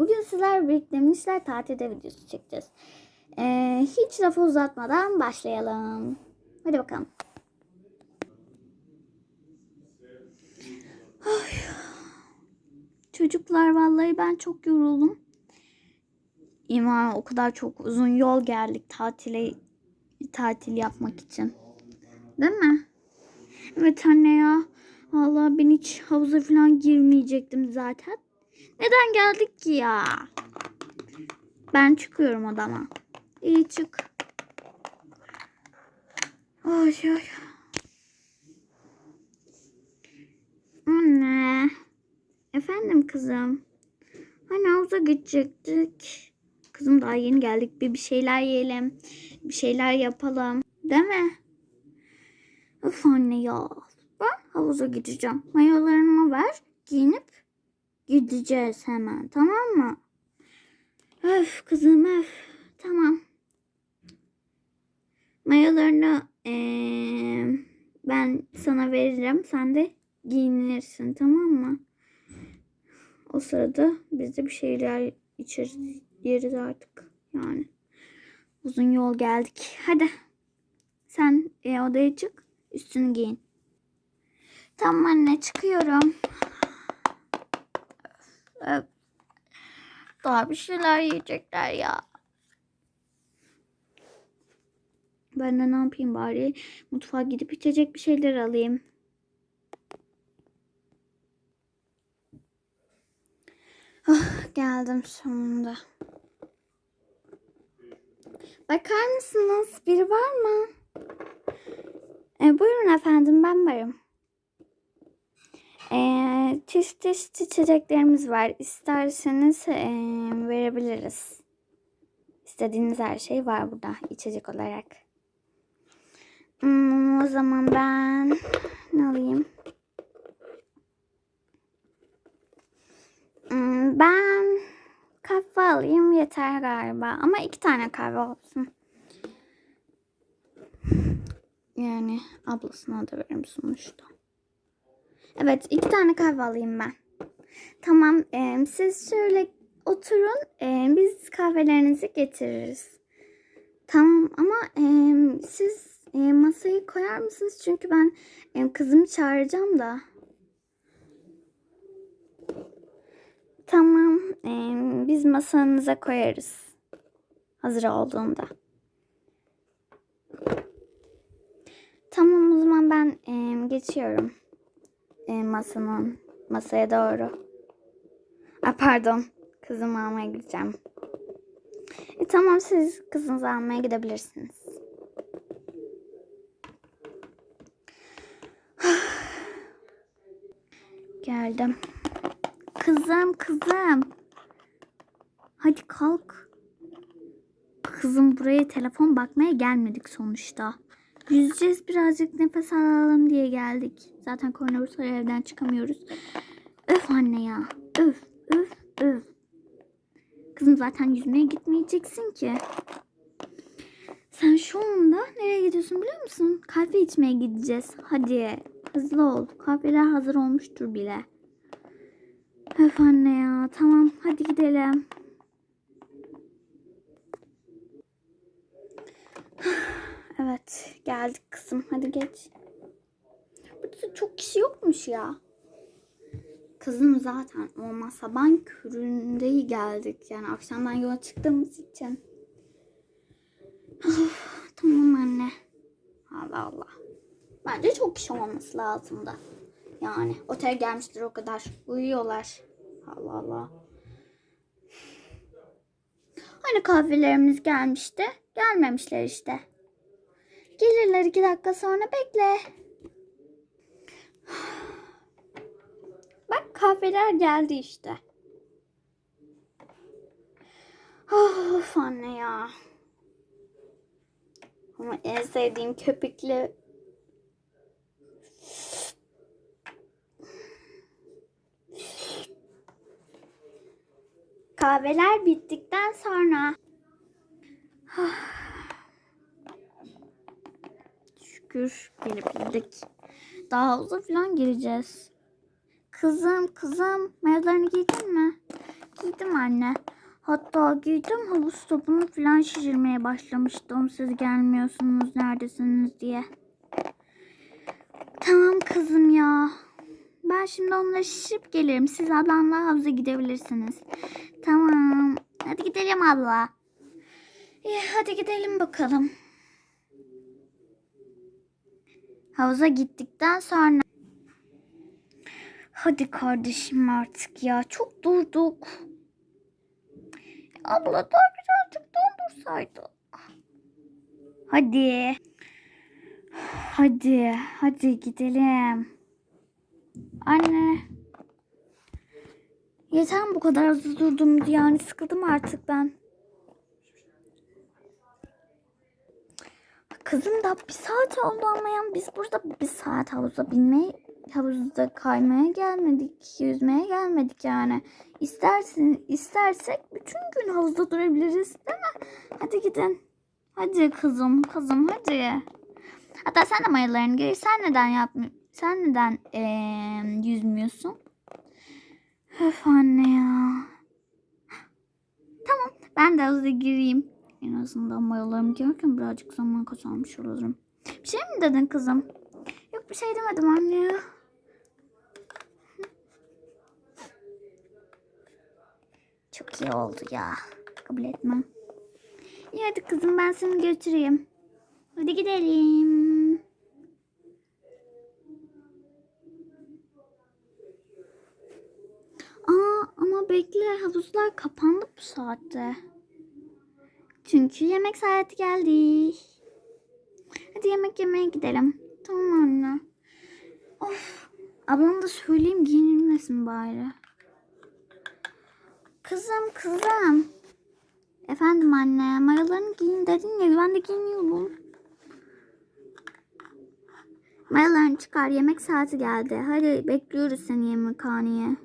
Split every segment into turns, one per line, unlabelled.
Bugün sizler birlikte Misler tatilde videosu çekeceğiz. Ee, hiç lafı uzatmadan başlayalım. Hadi bakalım. Ay. Çocuklar vallahi ben çok yoruldum. İman o kadar çok uzun yol geldik tatile tatil yapmak için. Değil mi? Evet anne ya. Vallahi ben hiç havuza falan girmeyecektim zaten. Neden geldik ki ya? Ben çıkıyorum odama. İyi çık. Ay ay. Anne. Efendim kızım. Hani havuza gidecektik. Kızım daha yeni geldik. Bir bir şeyler yiyelim. Bir şeyler yapalım. Değil mi? Of anne ya. Ben havuza gideceğim. Mayolarımı ver. Giyinip gideceğiz hemen. Tamam mı? Öf kızım öf. Tamam. Mayolarını eee, ben sana veririm. Sen de giyinirsin tamam mı? O sırada biz de bir şeyler içeriz, yeriz artık. Yani uzun yol geldik. Hadi sen e, odaya çık. Üstünü giyin. Tamam anne çıkıyorum. Daha bir şeyler yiyecekler ya. Ben de ne yapayım bari? Mutfağa gidip içecek bir şeyler alayım. Ah, geldim sonunda. Bakar mısınız? Biri var mı? E, buyurun efendim ben varım. E, çeşit çeşit içeceklerimiz var. İsterseniz e, verebiliriz. İstediğiniz her şey var burada içecek olarak. Hmm, o zaman ben ne alayım? Hmm, ben kahve alayım yeter galiba. Ama iki tane kahve olsun. Yani ablasına da veririm sonuçta. Evet iki tane kahve alayım ben. Tamam e, siz şöyle oturun e, biz kahvelerinizi getiririz. Tamam ama e, siz e, masayı koyar mısınız? Çünkü ben e, kızımı çağıracağım da. Tamam e, biz masanıza koyarız. Hazır olduğunda. Tamam o zaman ben e, geçiyorum e, masanın masaya doğru. A, pardon. Kızımı almaya gideceğim. E, tamam siz kızınızı almaya gidebilirsiniz. Geldim. Kızım kızım. Hadi kalk. Kızım buraya telefon bakmaya gelmedik sonuçta. Yüzeceğiz birazcık nefes alalım diye geldik. Zaten koronavirüs var, evden çıkamıyoruz. Öf anne ya. Öf öf öf. Kızım zaten yüzmeye gitmeyeceksin ki. Sen şu anda nereye gidiyorsun biliyor musun? Kahve içmeye gideceğiz. Hadi hızlı ol. Kahveler hazır olmuştur bile. Öf anne ya. Tamam hadi gidelim. Evet geldik kızım. Hadi geç. Burada çok kişi yokmuş ya. Kızım zaten olmaz. Sabahın köründe geldik. Yani akşamdan yola çıktığımız için. Of, tamam anne. Allah Allah. Bence çok kişi olması lazımdı. Yani otel gelmiştir o kadar. Uyuyorlar. Allah Allah. Hani kahvelerimiz gelmişti? Gelmemişler işte. Gelirler iki dakika sonra bekle. Bak kahveler geldi işte. Of anne ya. Ama en sevdiğim köpüklü Kahveler bittikten sonra şükür gelebildik. Daha havuza falan gireceğiz. Kızım kızım mayolarını giydin mi? giydim anne. Hatta giydim havuz topunu falan şişirmeye başlamıştım. Siz gelmiyorsunuz neredesiniz diye. Tamam kızım ya. Ben şimdi onları şişirip gelirim. Siz ablamla havuza gidebilirsiniz. Tamam. Hadi gidelim abla. İyi, hadi gidelim bakalım. Havuza gittikten sonra Hadi kardeşim artık ya. Çok durduk. Abla daha birazcık dondursaydı. Hadi. Hadi. Hadi gidelim. Anne. Yeter bu kadar durdum yani sıkıldım artık ben. Kızım da bir saat oldu anlayan biz burada bir saat havuza binmeye havuzda kaymaya gelmedik, yüzmeye gelmedik yani. İstersin, istersek bütün gün havuzda durabiliriz değil mi? Hadi gidin. Hadi kızım, kızım hadi. Hatta sen de mayalarını giy. Sen neden yapmıyor? Sen neden eee, yüzmüyorsun? Öf anne ya. Tamam ben de havuza gireyim. En azından mayalarımı giyerken birazcık zaman kazanmış olurum. Bir şey mi dedin kızım? Yok bir şey demedim anne. Çok iyi oldu ya. Kabul etmem. İyi hadi kızım ben seni götüreyim. Hadi gidelim. Aa ama bekle havuzlar kapandı bu saatte. Çünkü yemek saati geldi. Hadi yemek yemeye gidelim. Tamam anne. Of. Ablam da söyleyeyim giyinilmesin bari. Kızım kızım. Efendim anne mayalarını giyin dedin ya ben de giyiniyorum. Mayalarını çıkar yemek saati geldi. Hadi bekliyoruz seni yemekhaneye.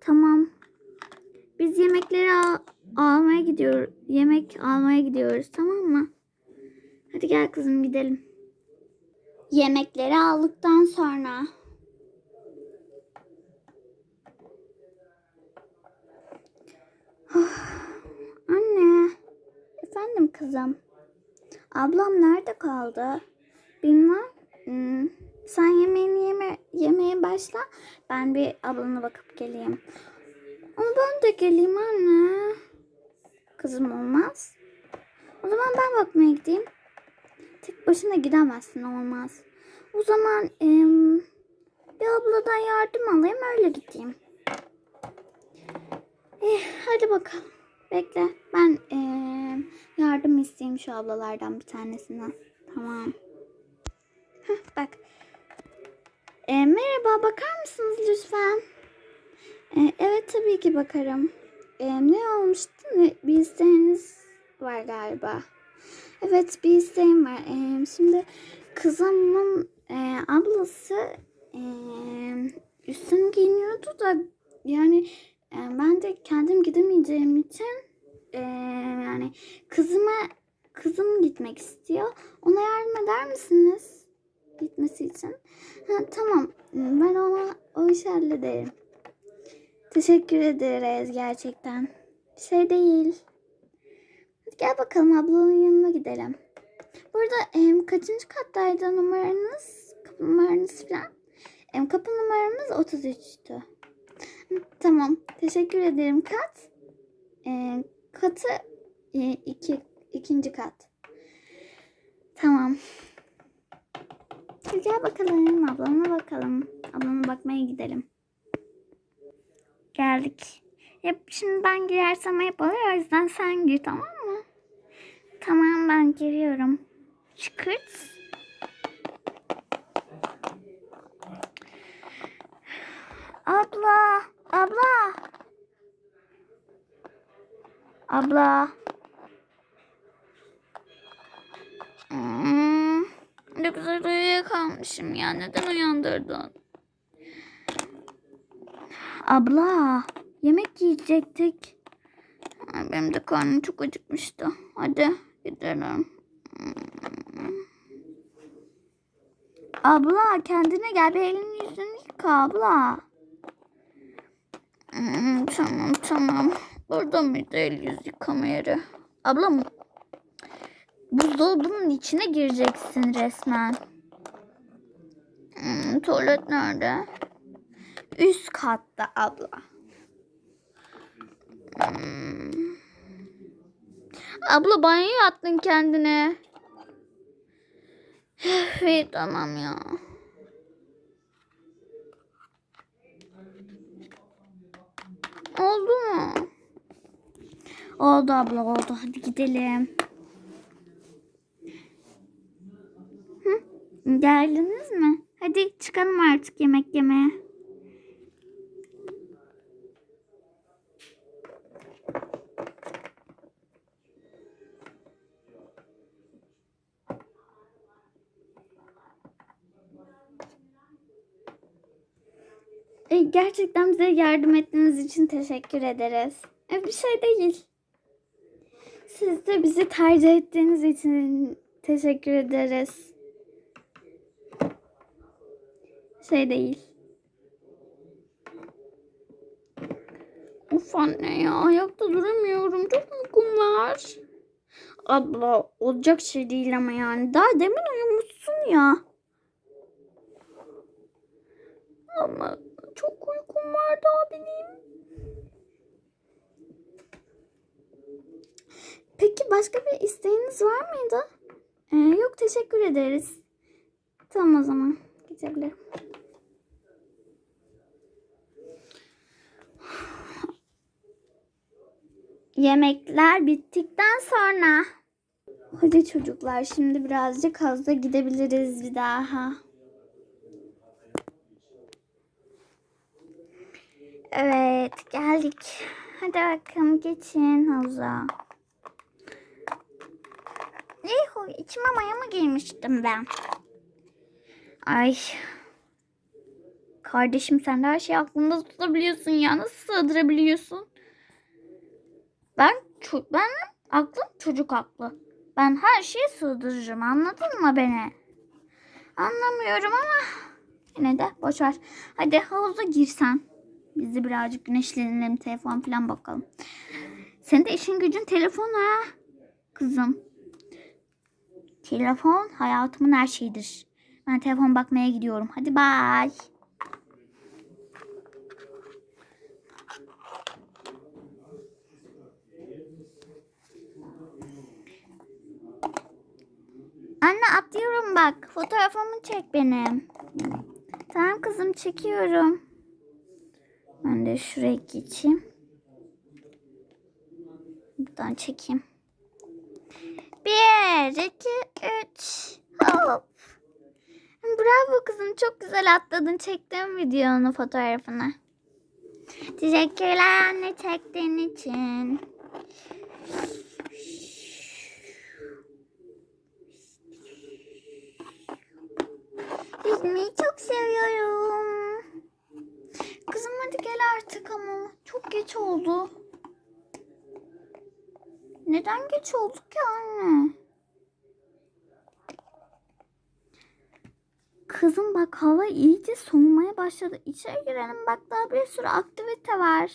Tamam. Biz yemekleri al- almaya gidiyoruz. Yemek almaya gidiyoruz tamam mı? Hadi gel kızım gidelim. Yemekleri aldıktan sonra Anne. Efendim kızım. Ablam nerede kaldı? Bilmem. Hmm, Sen yemeğini yeme yemeye başla. Ben bir ablana bakıp geleyim. Ama ben de geleyim anne. Kızım olmaz. O zaman ben bakmaya gideyim. Tek başına gidemezsin olmaz. O zaman em, bir abladan yardım alayım öyle gideyim. Eh, hadi bakalım. Bekle. Ben eee, yardım isteyeyim şu ablalardan bir tanesinden. Tamam. Heh, bak. E, merhaba bakar mısınız lütfen? E, evet tabii ki bakarım. E, ne olmuştu? Ne, bir isteğiniz var galiba. Evet bir isteğim var. E, şimdi kızımın e, ablası e, üstünü giyiniyordu da yani e, ben de kendim gidemeyeceğim için e, yani kızıma kızım gitmek istiyor. Ona yardım eder misiniz? Gitmesi için. Ha, tamam. Ben ona o işi hallederim. Teşekkür ederiz gerçekten. Bir şey değil. Hadi gel bakalım ablanın yanına gidelim. Burada em, kaçıncı kattaydı numaranız? Kapı numaranız falan? Em, kapı numaramız 33'tü. Hı, Tamam. Teşekkür ederim. Kat? E, katı e, iki, ikinci kat. Tamam. Gel bakalım. Ablana bakalım. Ablana bakmaya gidelim. Geldik. Hep şimdi ben girersem hep oluyor. O yüzden sen gir tamam mı? Tamam ben giriyorum. Çıkırt. Abla. Abla. Abla. Hmm, ne güzel uyuyakalmışım ya. Neden uyandırdın? Abla, yemek yiyecektik. Benim de karnım çok acıkmıştı. Hadi gidelim. Abla kendine gel bir elini yüzünü yıka abla. Hmm, tamam tamam. Burada mıydı el yüz yıkama yeri? Ablam buzdolabının içine gireceksin resmen. Hmm, tuvalet nerede? Üst katta abla. Hmm. Abla banyo attın kendine. İyi tamam ya. Oldu mu? Oldu abla oldu. Hadi gidelim. Hı? Geldiniz mi? Hadi çıkalım artık yemek yemeye. Gerçekten bize yardım ettiğiniz için teşekkür ederiz. E, bir şey değil. Siz de bizi tercih ettiğiniz için teşekkür ederiz. Şey değil. Uf anne ya ayakta duramıyorum. Çok uykum var. Abla olacak şey değil ama yani. Daha demin uyumuşsun ya. Ama çok uykum var daha. Peki başka bir isteğiniz var mıydı? Ee, yok teşekkür ederiz. Tamam o zaman gidebilirim. Yemekler bittikten sonra. Hadi çocuklar şimdi birazcık hızlı gidebiliriz bir daha. Evet geldik. Hadi bakalım geçin havuza. Yuhu içime maya mı giymiştim ben? Ay. Kardeşim sen de her şeyi aklında tutabiliyorsun ya. Nasıl sığdırabiliyorsun? Ben ço- ben aklım çocuk aklı. Ben her şeyi sığdırırım. Anladın mı beni? Anlamıyorum ama yine de boş ver. Hadi havuza girsen. Biz de birazcık güneşlenelim, telefon falan bakalım. Senin de işin gücün telefon ha. Kızım. Telefon hayatımın her şeyidir. Ben telefon bakmaya gidiyorum. Hadi bay. Anne atlıyorum bak. Fotoğrafımı çek benim. Tamam kızım çekiyorum. De şuraya geçeyim. Buradan çekeyim. Bir, iki, üç. Hop. Bravo kızım. Çok güzel atladın. Çektim videonu fotoğrafını. Teşekkürler anne çektiğin için. Yüzmeyi çok seviyorum. Kızım hadi gel artık ama. Çok geç oldu. Neden geç olduk ki anne? Kızım bak hava iyice soğumaya başladı. İçeri girelim bak daha bir sürü aktivite var.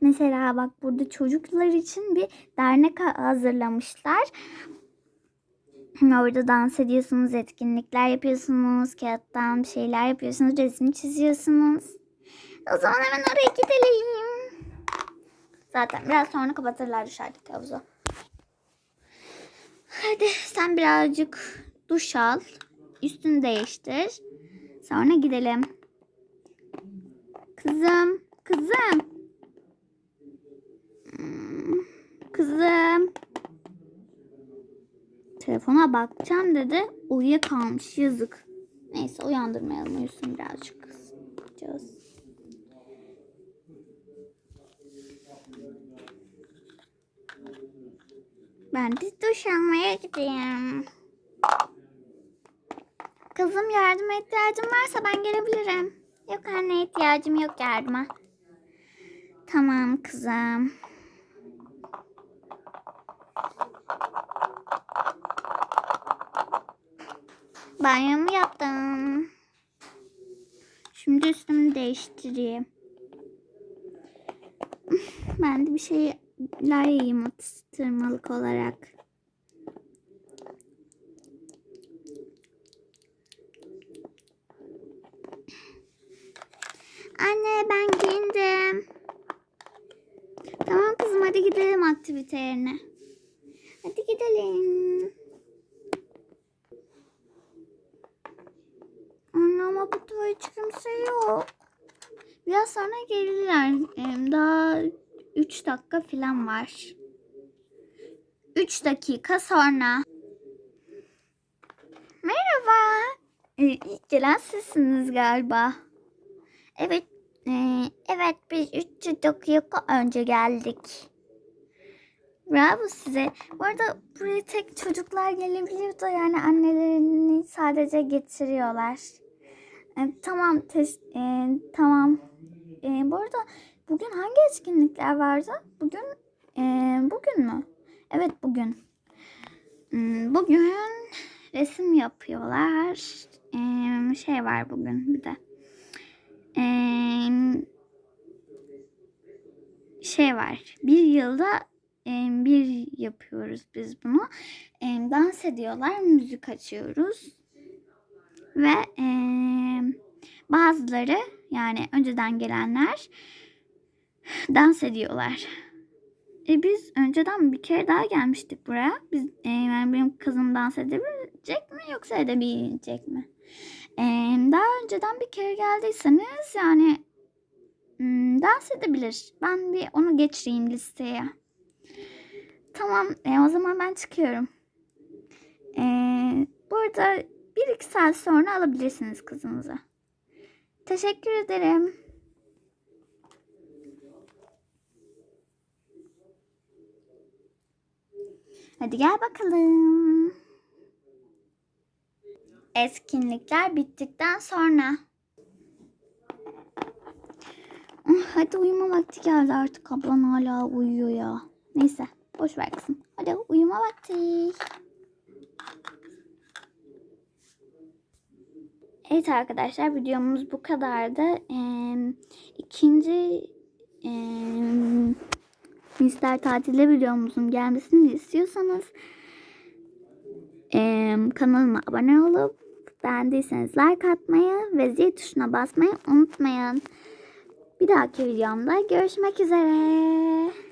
Mesela bak burada çocuklar için bir dernek ha- hazırlamışlar. Orada dans ediyorsunuz, etkinlikler yapıyorsunuz, kağıttan şeyler yapıyorsunuz, resim çiziyorsunuz. O zaman hemen oraya gidelim. Zaten biraz sonra kapatırlar dışarıdaki havuzu. Hadi sen birazcık duş al. Üstünü değiştir. Sonra gidelim. Kızım, kızım. Hmm, Kızım. Telefona bakacağım dedi. Uyuyakalmış yazık. Neyse uyandırmayalım uyusun birazcık kızcağız. Ben de duş almaya gideyim. Kızım yardıma ihtiyacın varsa ben gelebilirim. Yok anne ihtiyacım yok yardıma. Tamam kızım. Banyomu yaptım. Şimdi üstümü değiştireyim. Ben de bir şeyler yiyeyim atıştırmalık olarak. Anne ben giyindim. Tamam kızım hadi gidelim aktivite yerine. Hadi gidelim. Anne ama bu tuvalet hiç kimse yok. Biraz sonra gelirler. Daha 3 dakika falan var. 3 dakika sonra. Merhaba. Ee, ilk gelen sizsiniz galiba. Evet. e, evet biz 3 dakika önce geldik. Bravo size. Bu arada buraya tek çocuklar gelebiliyor da yani annelerini sadece getiriyorlar. E, tamam, tes- e, tamam. E, bu arada bugün hangi etkinlikler vardı? Bugün e, bugün mü? Evet bugün. Hmm, Bugün resim yapıyorlar. E, şey var bugün bir de. E, şey var. Bir yılda bir yapıyoruz biz bunu. Dans ediyorlar, müzik açıyoruz. Ve bazıları yani önceden gelenler dans ediyorlar. E biz önceden bir kere daha gelmiştik buraya. Biz e, yani benim kızım dans edebilecek mi yoksa edebilecek mi? E, daha önceden bir kere geldiyseniz yani hmm, dans edebilir. Ben bir onu geçireyim listeye. Tamam e, o zaman ben çıkıyorum. E, burada bir iki saat sonra alabilirsiniz kızınızı. Teşekkür ederim. Hadi gel bakalım. Etkinlikler bittikten sonra. Ah, Hadi uyuma vakti geldi artık. Ablan hala uyuyor ya. Neyse boş ver kızım. Hadi uyuma vakti. Evet arkadaşlar videomuz bu kadardı. Ee, ikinci ee, Mister Tatilde videomuzun gelmesini istiyorsanız ee, kanalıma abone olup beğendiyseniz like atmayı ve zil tuşuna basmayı unutmayın. Bir dahaki videomda görüşmek üzere.